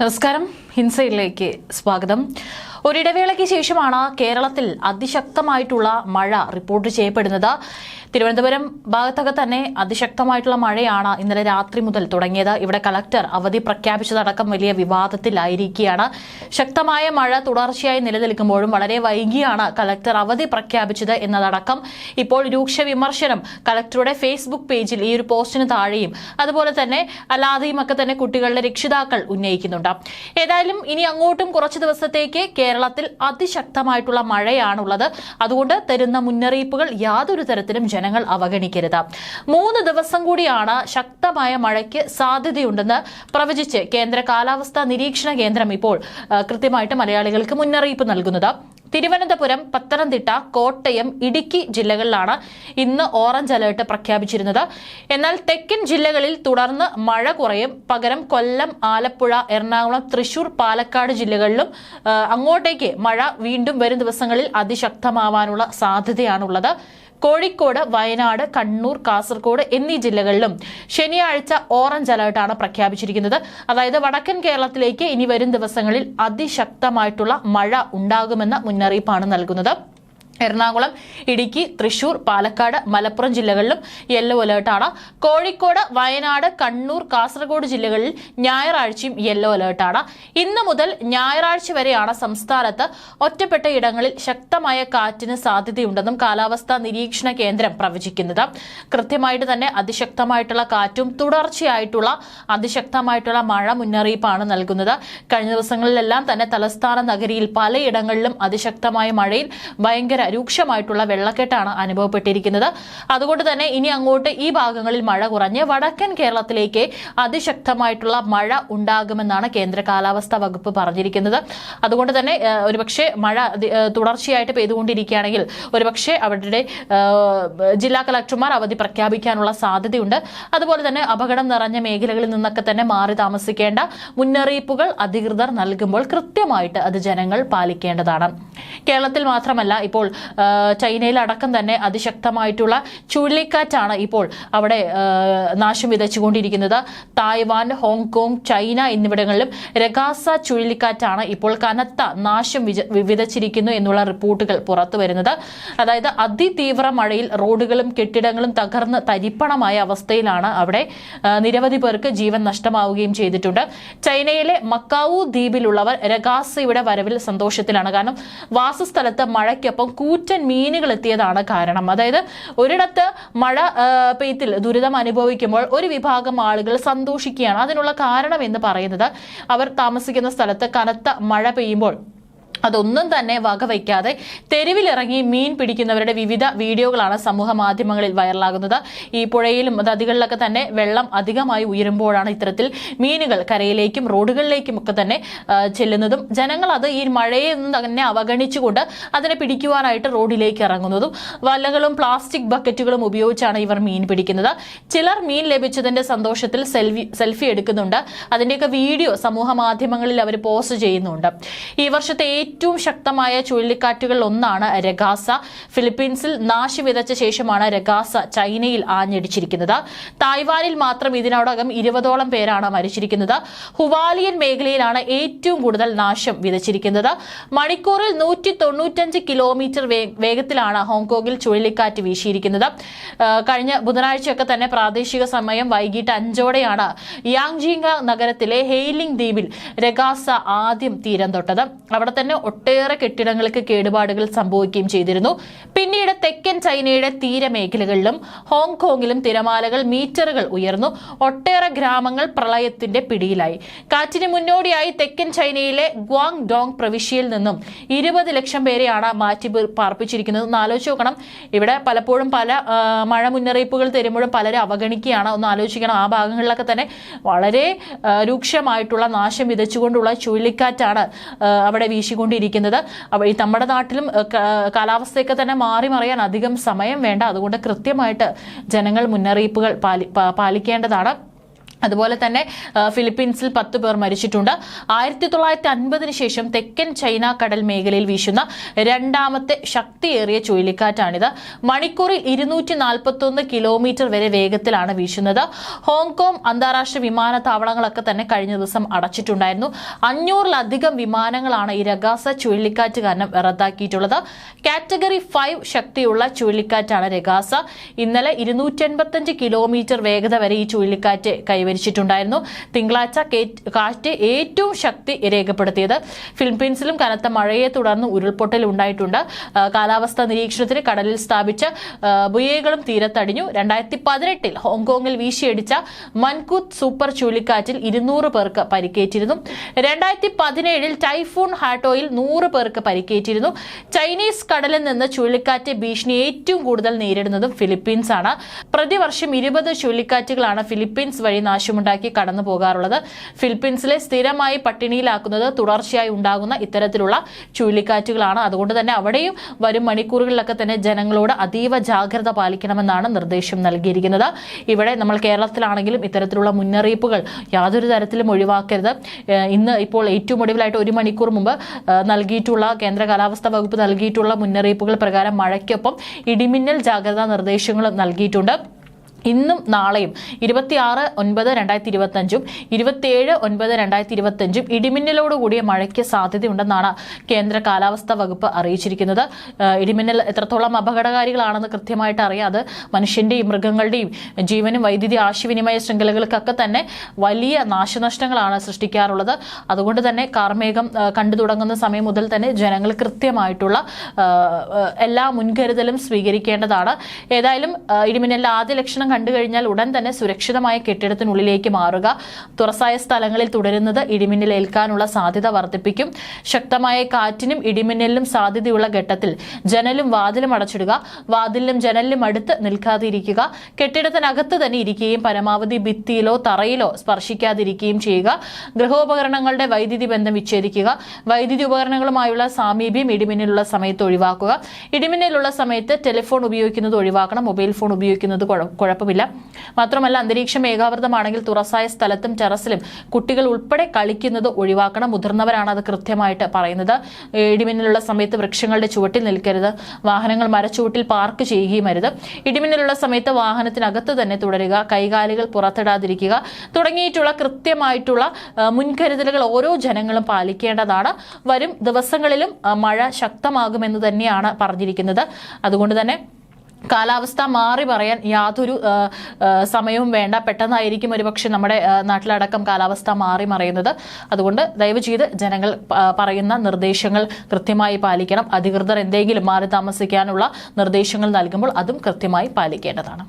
നമസ്കാരം. ഹിൻസയിലേക്ക് സ്വാഗതം. ഒരിടവേളയ്ക്ക് ശേഷമാണ് കേരളത്തിൽ അതിശക്തമായിട്ടുള്ള മഴ റിപ്പോർട്ട് ചെയ്യപ്പെടുന്നത്. തിരുവനന്തപുരം ഭാഗത്തൊക്കെ തന്നെ അതിശക്തമായിട്ടുള്ള മഴയാണ് ഇന്നലെ രാത്രി മുതൽ തുടങ്ങിയത്. ഇവിടെ കളക്ടർ അവധി പ്രഖ്യാപിച്ചതടക്കം വലിയ വിവാദത്തിലായിരിക്കുകയാണ്. ശക്തമായ മഴ തുടർച്ചയായി നിലനിൽക്കുമ്പോഴും വളരെ വൈകിയാണ് കളക്ടർ അവധി പ്രഖ്യാപിച്ചത് എന്നതടക്കം ഇപ്പോൾ രൂക്ഷ വിമർശനം കളക്ടറുടെ ഫേസ്ബുക്ക് പേജിൽ ഈ ഒരു പോസ്റ്റിന് താഴെയും അതുപോലെ തന്നെ അല്ലാതെയും ഒക്കെ തന്നെ കുട്ടികളുടെ രക്ഷിതാക്കൾ ഉന്നയിക്കുന്നുണ്ട്. ഏതായാലും ഇനി അങ്ങോട്ടും കുറച്ച് ദിവസത്തേക്ക് കേരളത്തിൽ അതിശക്തമായിട്ടുള്ള മഴയാണുള്ളത്. അതുകൊണ്ട് തരുന്ന മുന്നറിയിപ്പുകൾ യാതൊരു തരത്തിലും ജനങ്ങൾ അവഗണിക്കരുത്. മൂന്ന് ദിവസം കൂടിയാണ് ശക്തമായ മഴയ്ക്ക് സാധ്യതയുണ്ടെന്ന് പ്രവചിച്ച് കേന്ദ്ര കാലാവസ്ഥാ നിരീക്ഷണ കേന്ദ്രം ഇപ്പോൾ കൃത്യമായിട്ട് മലയാളികൾക്ക് മുന്നറിയിപ്പ് നൽകുന്നത്. തിരുവനന്തപുരം പത്തനംതിട്ട കോട്ടയം ഇടുക്കി ജില്ലകളിലാണ് ഇന്ന് ഓറഞ്ച് അലേർട്ട് പ്രഖ്യാപിച്ചിരുന്നത്. എന്നാൽ തെക്കൻ ജില്ലകളിൽ തുടർന്ന് മഴ കുറയും. പകരം കൊല്ലം ആലപ്പുഴ എറണാകുളം തൃശൂർ പാലക്കാട് ജില്ലകളിലും അങ്ങോട്ടേക്ക് മഴ വീണ്ടും വരും ദിവസങ്ങളിൽ അതിശക്തമാവാനുള്ള സാധ്യതയാണുള്ളത്. കോഴിക്കോട് വയനാട് കണ്ണൂർ കാസർഗോഡ് എന്നീ ജില്ലകളിലും ശനിയാഴ്ച ഓറഞ്ച് അലർട്ടാണ് പ്രഖ്യാപിച്ചിരിക്കുന്നത്. അതായത് വടക്കൻ കേരളത്തിലേക്ക് ഇനി വരും ദിവസങ്ങളിൽ അതിശക്തമായിട്ടുള്ള മഴ ഉണ്ടാകുമെന്ന മുന്നറിയിപ്പാണ് നൽകുന്നത്. എറണാകുളം ഇടുക്കി തൃശൂർ പാലക്കാട് മലപ്പുറം ജില്ലകളിലും യെല്ലോ അലേർട്ടാണ് കോഴിക്കോട് വയനാട് കണ്ണൂർ കാസർഗോഡ് ജില്ലകളിൽ ഞായറാഴ്ചയും യെല്ലോ അലേർട്ടാണ് ഇന്ന് മുതൽ ഞായറാഴ്ച വരെയാണ് സംസ്ഥാനത്ത് ഒറ്റപ്പെട്ട ഇടങ്ങളിൽ ശക്തമായ കാറ്റിന് സാധ്യതയുണ്ടെന്നും കാലാവസ്ഥാ നിരീക്ഷണ കേന്ദ്രം പ്രവചിക്കുന്നത്. കൃത്യമായിട്ട് തന്നെ അതിശക്തമായിട്ടുള്ള കാറ്റും തുടർച്ചയായിട്ടുള്ള അതിശക്തമായിട്ടുള്ള മഴ മുന്നറിയിപ്പാണ് നൽകുന്നത്. കഴിഞ്ഞ ദിവസങ്ങളിലെല്ലാം തന്നെ തലസ്ഥാന നഗരിയിൽ പലയിടങ്ങളിലും അതിശക്തമായ മഴയിൽ ഭയങ്കര രൂക്ഷമായിട്ടുള്ള വെള്ളക്കെട്ടാണ് അനുഭവപ്പെട്ടിരിക്കുന്നത്. അതുകൊണ്ട് തന്നെ ഇനി അങ്ങോട്ട് ഈ ഭാഗങ്ങളിൽ മഴ കുറഞ്ഞ് വടക്കൻ കേരളത്തിലേക്ക് അതിശക്തമായിട്ടുള്ള മഴ ഉണ്ടാകുമെന്നാണ് കേന്ദ്ര കാലാവസ്ഥാ വകുപ്പ് പറഞ്ഞിരിക്കുന്നത്. അതുകൊണ്ട് തന്നെ ഒരുപക്ഷെ മഴ തുടർച്ചയായിട്ട് പെയ്തുകൊണ്ടിരിക്കുകയാണെങ്കിൽ ഒരുപക്ഷെ അവരുടെ ജില്ലാ കളക്ടർമാർ അവധി പ്രഖ്യാപിക്കാനുള്ള സാധ്യതയുണ്ട്. അതുപോലെ തന്നെ അപകടം നിറഞ്ഞ മേഖലകളിൽ നിന്നൊക്കെ തന്നെ മാറി താമസിക്കേണ്ട മുന്നറിയിപ്പുകൾ അധികൃതർ നൽകുമ്പോൾ കൃത്യമായിട്ട് അത് ജനങ്ങൾ പാലിക്കേണ്ടതാണ്. കേരളത്തിൽ മാത്രമല്ല ഇപ്പോൾ ചൈനയിലടക്കം തന്നെ അതിശക്തമായിട്ടുള്ള ചുഴലിക്കാറ്റാണ് ഇപ്പോൾ അവിടെ നാശം വിതച്ചുകൊണ്ടിരിക്കുന്നത്. തായ്വാൻ ഹോങ്കോങ് ചൈന എന്നിവിടങ്ങളിലും രഗാസ ചുഴലിക്കാറ്റാണ് ഇപ്പോൾ കനത്ത നാശം വിതച്ചിരിക്കുന്നു എന്നുള്ള റിപ്പോർട്ടുകൾ പുറത്തു വരുന്നത്. അതായത് അതിതീവ്ര മഴയിൽ റോഡുകളും കെട്ടിടങ്ങളും തകർന്ന് തരിപ്പണമായ അവസ്ഥയിലാണ് അവിടെ നിരവധി പേർക്ക് ജീവൻ നഷ്ടമാവുകയും ചെയ്തിട്ടുണ്ട്. ചൈനയിലെ മക്കാവു ദ്വീപിലുള്ളവർ രഗാസയുടെ വരവിൽ സന്തോഷത്തിലാണ്. കാരണം വാസസ്ഥലത്ത് മഴയ്ക്കൊപ്പം കൂറ്റൻ മീനുകൾ എത്തിയതാണ് കാരണം. അതായത് ഒരിടത്ത് മഴ പെയ്ത്തിൽ ദുരിതം അനുഭവിക്കുമ്പോൾ ഒരു വിഭാഗം ആളുകൾ സന്തോഷിക്കുകയാണ്. അതിനുള്ള കാരണം എന്ന് പറയുന്നത് അവർ താമസിക്കുന്ന സ്ഥലത്ത് കനത്ത മഴ പെയ്യുമ്പോൾ അതൊന്നും തന്നെ വകവയ്ക്കാതെ തെരുവിലിറങ്ങി മീൻ പിടിക്കുന്നവരുടെ വിവിധ വീഡിയോകളാണ് സമൂഹ മാധ്യമങ്ങളിൽ വൈറലാകുന്നത്. ഈ പുഴയിലും നദികളിലൊക്കെ തന്നെ വെള്ളം അധികമായി ഉയരുമ്പോഴാണ് ഇത്തരത്തിൽ മീനുകൾ കരയിലേക്കും റോഡുകളിലേക്കും ഒക്കെ തന്നെ ചെല്ലുന്നതും ജനങ്ങൾ അത് ഈ മഴയെ തന്നെ അവഗണിച്ചുകൊണ്ട് അതിനെ പിടിക്കുവാനായിട്ട് റോഡിലേക്ക് ഇറങ്ങുന്നതും വലകളും പ്ലാസ്റ്റിക് ബക്കറ്റുകളും ഉപയോഗിച്ചാണ് ഇവർ മീൻ പിടിക്കുന്നത്. ചിലർ മീൻ ലഭിച്ചതിന്റെ സന്തോഷത്തിൽ സെൽഫി സെൽഫി എടുക്കുന്നുണ്ട്. അതിന്റെയൊക്കെ വീഡിയോ സമൂഹ മാധ്യമങ്ങളിൽ അവർ പോസ്റ്റ് ചെയ്യുന്നുണ്ട്. ഈ വർഷത്തെ ശക്തമായ ചുഴലിക്കാറ്റുകളിൽ ഒന്നാണ് രഗാസ. ഫിലിപ്പീൻസിൽ നാശി വിതച്ച ശേഷമാണ് രഗാസ ചൈനയിൽ ആഞ്ഞടിച്ചിരിക്കുന്നത്. തായ്വാനിൽ മാത്രം ഇതിനോടകം ഇരുപതോളം പേരാണ് മരിച്ചിരിക്കുന്നത്. ഹുവാലിയൻ മേഖലയിലാണ് ഏറ്റവും കൂടുതൽ നാശം വിതച്ചിരിക്കുന്നത്. മണിക്കൂറിൽ നൂറ്റി തൊണ്ണൂറ്റഞ്ച് കിലോമീറ്റർ വേഗത്തിലാണ് ഹോങ്കോങ്ങിൽ ചുഴലിക്കാറ്റ് വീശിയിരിക്കുന്നത്. കഴിഞ്ഞ ബുധനാഴ്ചയൊക്കെ തന്നെ പ്രാദേശിക സമയം വൈകിട്ട് അഞ്ചോടെയാണ് യാങ്ജിങ്ങ നഗരത്തിലെ ഹെയ്ലിംഗ് ദ്വീപിൽ രഗാസ ആദ്യം തീരം തൊട്ടത്. അവിടെ തന്നെ ഒട്ടേറെ കെട്ടിടങ്ങൾക്ക് കേടുപാടുകൾ സംഭവിക്കുകയും ചെയ്തിരുന്നു. പിന്നീട് തെക്കൻ ചൈനയുടെ തീരമേഖലകളിലും ഹോങ്കോങ്ങിലും തിരമാലകൾ മീറ്ററുകൾ ഉയർന്നു. ഒട്ടേറെ ഗ്രാമങ്ങൾ പ്രളയത്തിന്റെ പിടിയിലായി. കാറ്റിന് മുന്നോടിയായി തെക്കൻ ചൈനയിലെ ഗ്വാങ് ഡോങ് പ്രവിശ്യയിൽ നിന്നും ഇരുപത് ലക്ഷം പേരെയാണ് മാറ്റി പാർപ്പിച്ചിരിക്കുന്നത്. ഒന്ന് ആലോചിച്ച് നോക്കണം. ഇവിടെ പലപ്പോഴും പല മഴ മുന്നറിയിപ്പുകൾ തരുമ്പോഴും പലരും അവഗണിക്കുകയാണ്. ഒന്ന് ആലോചിക്കണം ആ ഭാഗങ്ങളിലൊക്കെ തന്നെ വളരെ രൂക്ഷമായിട്ടുള്ള നാശം വിതച്ചുകൊണ്ടുള്ള ചുഴലിക്കാറ്റാണ് അവിടെ വീശിക്കൊണ്ടിരിക്കുന്നത്. അപ്പോൾ ഈ നമ്മുടെ നാട്ടിലും കാലാവസ്ഥയൊക്കെ തന്നെ മാറി മറിയാൻ അധികം സമയം വേണ്ട. അതുകൊണ്ട് കൃത്യമായിട്ട് ജനങ്ങൾ മുന്നറിയിപ്പുകൾ പാലി പാലിക്കേണ്ടതാണ്. അതുപോലെ തന്നെ ഫിലിപ്പീൻസിൽ പത്ത് പേർ മരിച്ചിട്ടുണ്ട്. ആയിരത്തി തൊള്ളായിരത്തി അൻപതിന് ശേഷം തെക്കൻ ചൈന കടൽ മേഖലയിൽ വീശുന്ന രണ്ടാമത്തെ ശക്തിയേറിയ ചുഴലിക്കാറ്റാണിത്. മണിക്കൂറിൽ ഇരുന്നൂറ്റി നാൽപ്പത്തൊന്ന് കിലോമീറ്റർ വരെ വേഗത്തിലാണ് വീശുന്നത്. ഹോങ്കോങ് അന്താരാഷ്ട്ര വിമാനത്താവളങ്ങളൊക്കെ തന്നെ കഴിഞ്ഞ ദിവസം അടച്ചിട്ടുണ്ടായിരുന്നു. അഞ്ഞൂറിലധികം വിമാനങ്ങളാണ് ഈ രഗാസ ചുഴലിക്കാറ്റ് കാരണം റദ്ദാക്കിയിട്ടുള്ളത്. കാറ്റഗറി ഫൈവ് ശക്തിയുള്ള ചുഴലിക്കാറ്റാണ് രഗാസ. ഇന്നലെ ഇരുന്നൂറ്റി കിലോമീറ്റർ വേഗത വരെ ഈ ചുഴലിക്കാറ്റ് കൈവരിച്ചിട്ടുണ്ടായിരുന്നു തിങ്കളാഴ്ച കാറ്റ് ഏറ്റവും ശക്തി രേഖപ്പെടുത്തിയത് ഫിലിപ്പീൻസിലും കനത്ത മഴയെ തുടർന്ന് ഉരുൾപൊട്ടൽ ഉണ്ടായിട്ടുണ്ട്. കാലാവസ്ഥാ നിരീക്ഷണത്തിന് കടലിൽ സ്ഥാപിച്ച ബുയകളും തീരത്തടിഞ്ഞു. രണ്ടായിരത്തി പതിനെട്ടിൽ ഹോങ്കോങ്ങിൽ വീശിയടിച്ച മൻകുത്ത് സൂപ്പർ ചുഴലിക്കാറ്റിൽ ഇരുന്നൂറ് പേർക്ക് പരിക്കേറ്റിരുന്നു. രണ്ടായിരത്തി പതിനേഴിൽ ടൈഫൂൺ ഹാട്ടോയിൽ നൂറ് പേർക്ക് പരിക്കേറ്റിരുന്നു. ചൈനീസ് കടലിൽ നിന്ന് ചുഴലിക്കാറ്റ് ഭീഷണി ഏറ്റവും കൂടുതൽ നേരിടുന്നതും ഫിലിപ്പീൻസ് ആണ് പ്രതിവർഷം ഇരുപത് ചുഴലിക്കാറ്റുകളാണ് ഫിലിപ്പീൻസ് വഴി നാശമുണ്ടാക്കി കടന്നു പോകാറുള്ളത്. ഫിലിപ്പീൻസിലെ സ്ഥിരമായി പട്ടിണിയിലാക്കുന്നത് തുടർച്ചയായി ഉണ്ടാകുന്ന ഇത്തരത്തിലുള്ള ചുഴലിക്കാറ്റുകളാണ്. അതുകൊണ്ട് തന്നെ അവിടെയും വരും മണിക്കൂറുകളിലൊക്കെ തന്നെ ജനങ്ങളോട് അതീവ ജാഗ്രത പാലിക്കണമെന്നാണ് നിർദ്ദേശം നൽകിയിരിക്കുന്നത്. ഇവിടെ നമ്മൾ കേരളത്തിലാണെങ്കിലും ഇത്തരത്തിലുള്ള മുന്നറിയിപ്പുകൾ യാതൊരു തരത്തിലും ഒഴിവാക്കരുത്. ഇന്ന് ഇപ്പോൾ ഏറ്റവും ഒടുവിലായിട്ട് ഒരു മണിക്കൂർ മുമ്പ് നൽകിയിട്ടുള്ള കേന്ദ്ര കാലാവസ്ഥാ വകുപ്പ് നൽകിയിട്ടുള്ള മുന്നറിയിപ്പുകൾ പ്രകാരം മഴയ്ക്കൊപ്പം ഇടിമിന്നൽ ജാഗ്രതാ നിർദ്ദേശങ്ങളും നൽകിയിട്ടുണ്ട്. ഇന്നും നാളെയും ഇരുപത്തിയാറ് ഒൻപത് രണ്ടായിരത്തി ഇരുപത്തഞ്ചും ഇരുപത്തിയേഴ് ഒൻപത് രണ്ടായിരത്തി ഇരുപത്തഞ്ചും ഇടിമിന്നലോട് കൂടിയ മഴയ്ക്ക് സാധ്യതയുണ്ടെന്നാണ് കേന്ദ്ര കാലാവസ്ഥാ വകുപ്പ് അറിയിച്ചിരിക്കുന്നത്. ഇടിമിന്നൽ എത്രത്തോളം അപകടകാരികളാണെന്ന് കൃത്യമായിട്ട് അറിയാം അത് മനുഷ്യന്റെയും മൃഗങ്ങളുടെയും ജീവനും വൈദ്യുതി ആശയവിനിമയ ശൃംഖലകൾക്കൊക്കെ തന്നെ വലിയ നാശനഷ്ടങ്ങളാണ് സൃഷ്ടിക്കാറുള്ളത്. അതുകൊണ്ട് തന്നെ കാർമേഘം കണ്ടു തുടങ്ങുന്ന സമയം മുതൽ തന്നെ ജനങ്ങൾ കൃത്യമായിട്ടുള്ള എല്ലാ മുൻകരുതലും സ്വീകരിക്കേണ്ടതാണ്. ഏതായാലും ഏഹ്, ഇടിമിന്നലിന്റെ ആദ്യ ലക്ഷണം കണ്ടു കഴിഞ്ഞാൽ ഉടൻ തന്നെ സുരക്ഷിതമായ കെട്ടിടത്തിനുള്ളിലേക്ക് മാറുക. തുറസായ സ്ഥലങ്ങളിൽ തുടരുന്നത് ഇടിമിന്നലേൽക്കാനുള്ള സാധ്യത വർദ്ധിപ്പിക്കും. ശക്തമായ കാറ്റിനും ഇടിമിന്നലിനും സാധ്യതയുള്ള ഘട്ടത്തിൽ ജനലും വാതിലും അടച്ചിടുക. വാതിലിനും ജനലിനും അടുത്ത് നിൽക്കാതിരിക്കുക. കെട്ടിടത്തിനകത്ത് തന്നെ ഇരിക്കുകയും പരമാവധി ഭിത്തിയിലോ തറയിലോ സ്പർശിക്കാതിരിക്കുകയും ചെയ്യുക. ഗൃഹോപകരണങ്ങളുടെ വൈദ്യുതി ബന്ധം വിച്ഛേദിക്കുക. വൈദ്യുതി ഉപകരണങ്ങളുമായുള്ള സാമീപ്യം ഇടിമിന്നലുള്ള സമയത്ത് ഒഴിവാക്കുക. ഇടിമിന്നലുള്ള സമയത്ത് ടെലിഫോൺ ഉപയോഗിക്കുന്നത് ഒഴിവാക്കണം. മൊബൈൽ ഫോൺ ഉപയോഗിക്കുന്നത് കുഴ- കുഴപ്പമില്ല. മാത്രമല്ല അന്തരീക്ഷം ഏകാവൃതമാണെങ്കിൽ തുറസായ സ്ഥലത്തും ടെറസിലും കുട്ടികൾ ഉൾപ്പെടെ കളിക്കുന്നത് ഒഴിവാക്കണം. മുതിർന്നവരാണ് അത് കൃത്യമായിട്ട് പറയുന്നത്. ഇടിമിന്നലുള്ള സമയത്ത് വൃക്ഷങ്ങളുടെ ചുവട്ടിൽ നിൽക്കരുത്. വാഹനങ്ങൾ മരച്ചുവട്ടിൽ പാർക്ക് ചെയ്യുകയും അരുത്. ഇടിമിന്നലുള്ള സമയത്ത് വാഹനത്തിനകത്ത് തന്നെ തുടരുക. കൈകാലുകൾ പുറത്തിടാതിരിക്കുക. തുടങ്ങിയിട്ടുള്ള കൃത്യമായിട്ടുള്ള മുൻകരുതലുകൾ ഓരോ ജനങ്ങളും പാലിക്കേണ്ടതാണ്. വരും ദിവസങ്ങളിലും മഴ ശക്തമാകുമെന്ന് തന്നെയാണ് പറഞ്ഞിരിക്കുന്നത്. അതുകൊണ്ട് തന്നെ കാലാവസ്ഥ മാറി പറയാൻ യാതൊരു സമയവും വേണ്ട. പെട്ടെന്നായിരിക്കും ഒരുപക്ഷെ നമ്മുടെ നാട്ടിലടക്കം കാലാവസ്ഥ മാറി മറയുന്നത്. അതുകൊണ്ട് ദയവ് ചെയ്ത് ജനങ്ങൾ പറയുന്ന നിർദ്ദേശങ്ങൾ കൃത്യമായി പാലിക്കണം. അധികൃതർ എന്തെങ്കിലും മാറി താമസിക്കാനുള്ള നിർദ്ദേശങ്ങൾ നൽകുമ്പോൾ അതും കൃത്യമായി പാലിക്കേണ്ടതാണ്.